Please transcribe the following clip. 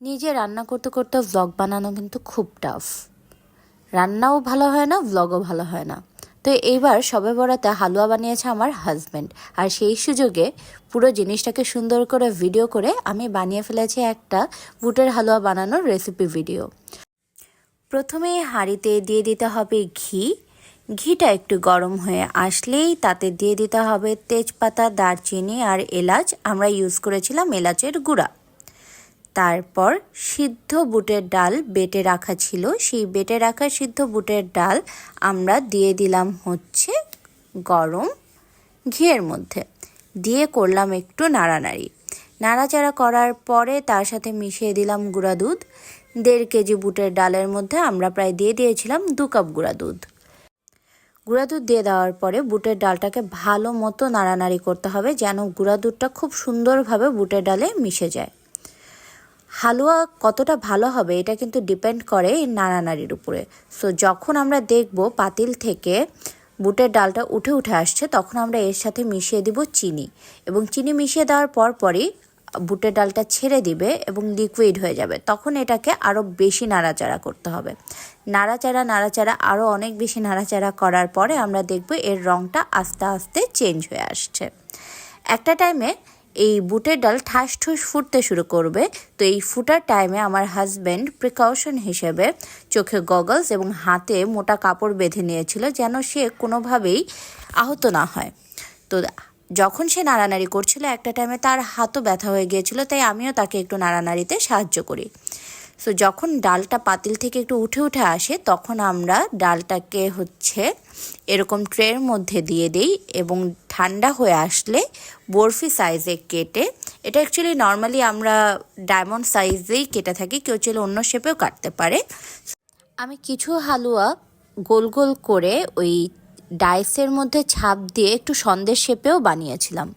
নিজে রান্না করতে করতে ভ্লগ বানানো কিন্তু খুব টাফ রান্নাও ভালো হয় না ভ্লগও ভালো হয় না। তো এইবার সবে বরাতে হালুয়া বানিয়েছে আমার হাজব্যান্ড আর সেই সুযোগে পুরো জিনিসটাকে সুন্দর করে ভিডিও করে আমি বানিয়ে ফেলেছি একটা বুটের হালুয়া বানানোর রেসিপি ভিডিও প্রথমে হাঁড়িতে দিয়ে দিতে হবে ঘি। ঘিটা একটু গরম হয়ে আসলেই তাতে দিয়ে দিতে হবে তেজপাতা, দারচিনি আর এলাচ। আমরা ইউজ করেছিলাম এলাচের গুঁড়া। তারপর সিদ্ধ বুটের ডাল বেটে রাখা ছিল। সেই বেটে রাখা সিদ্ধ বুটের ডাল আমরা দিয়ে দিলাম হচ্ছে গরম ঘিয়ের মধ্যে। দিয়ে করলাম একটু নাড়ানাড়ি। নাড়াচাড়া করার পরে তার সাথে মিশিয়ে দিলাম গুঁড়া দুধ। দেড় কেজি বুটের ডালের মধ্যে আমরা প্রায় দিয়ে দিয়েছিলাম দু কাপ গুঁড়া দুধ। গুঁড়া দুধ দিয়ে দেওয়ার পরে বুটের ডালটাকে ভালো মতো নাড়ানাড়ি করতে হবে যেন গুঁড়া দুধটা খুব সুন্দরভাবে বুটের ডালে মিশে যায়। হালুয়া কতটা ভালো হবে, এটা কিন্তু ডিপেন্ড করে এই নাড়ানাড়ির উপরে। সো যখন আমরা দেখব পাতিল থেকে বুটের ডালটা উঠে উঠে আসছে, তখন আমরা এর সাথে মিশিয়ে দিব চিনি। এবং চিনি মিশিয়ে দেওয়ার পর পরই বুটের ডালটা ছেড়ে দিবে এবং লিকুইড হয়ে যাবে। তখন এটাকে আরও বেশি নাড়াচাড়া করতে হবে। নাড়াচাড়া নাড়াচাড়া আরও অনেক বেশি নাড়াচাড়া করার পরে আমরা দেখব এর রঙটা আস্তে আস্তে চেঞ্জ হয়ে আসছে। একটা টাইমে এই বুটের ডাল ঠাস ঠুস ফুটতে শুরু করবে। তো এই ফুটার টাইমে আমার হাজব্যান্ড প্রিকশন হিসেবে চোখে গগলস এবং হাতে মোটা কাপড় বেঁধে নিয়েছিল যেন সে কোনোভাবেই আহত না হয়। তো যখন সে নাড়ানাড়ি করছিল, একটা টাইমে তার হাতও ব্যথা হয়ে গিয়েছিল, তাই আমিও তাকে একটু নাড়ানাড়িতে সাহায্য করি। সো যখন ডালটা পাতিল থেকে একটু উঠে উঠে আসে, তখন আমরা ডালটাকে হচ্ছে এরকম ট্রের মধ্যে দিয়ে দিই এবং ঠান্ডা হয়ে আসলে বরফি সাইজে কেটে, এটা অ্যাকচুয়ালি নর্মালি আমরা ডায়মন্ড সাইজেই কেটে থাকি, কেউ চাইলে অন্য শেপেও কাটতে পারে। আমি কিছু হালুয়া গোল গোল করে ওই ডাইসের মধ্যে ছাপ দিয়ে একটু সন্দেশ শেপেও বানিয়েছিলাম।